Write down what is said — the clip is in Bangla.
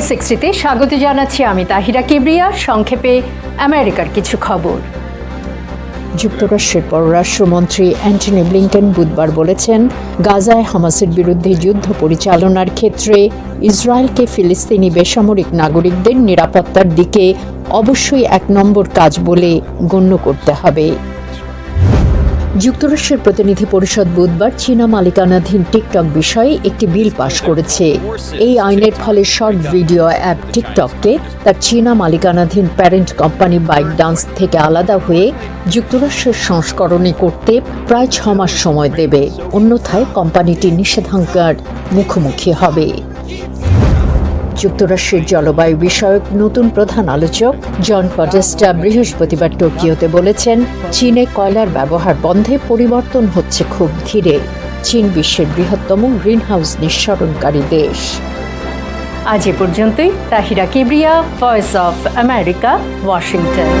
সিক্সটিতে স্বাগত জানাচ্ছি আমি তাহিরা কিবরিয়া। সংক্ষেপে আমেরিকার কিছু খবর। যুক্তরাষ্ট্রের পররাষ্ট্রমন্ত্রী অ্যান্টনি ব্লিংকেন বুধবার বলেছেন, গাজায় হামাসের বিরুদ্ধে যুদ্ধ পরিচালনার ক্ষেত্রে ইসরায়েলকে ফিলিস্তিনি বেসামরিক নাগরিকদের নিরাপত্তার দিকে অবশ্যই এক নম্বর কাজ বলে গণ্য করতে হবে। যুক্তরাষ্ট্রের প্রতিনিধি পরিষদ বুধবার চীনা মালিকানাধীন টিকটক বিষয়ে একটি বিল পাশ করেছে। এই আইনের ফলে শর্ট ভিডিও অ্যাপ টিকটককে তার চীনা মালিকানাধীন প্যারেন্ট কোম্পানি বাইক ডান্স থেকে আলাদা হয়ে যুক্তরাষ্ট্রের সংস্করণে করতে প্রায় ছ মাস সময় দেবে। অন্যথায় কোম্পানিটি নিষেধাজ্ঞার মুখোমুখি হবে। যুক্তরাষ্ট্রের জলবায়ু বিষয়ক নতুন প্রধান আলোচক জন পডেস্টা বৃহস্পতিবার টোকিওতে বলেছেন, চীনে কয়লার ব্যবহার বন্ধে পরিবর্তন হচ্ছে খুব ধীরে। চীন বিশ্বের বৃহত্তম গ্রিনহাউস নিঃসরণকারী দেশ। আজ এ পর্যন্তই। Tahira Kibria voice of America Washington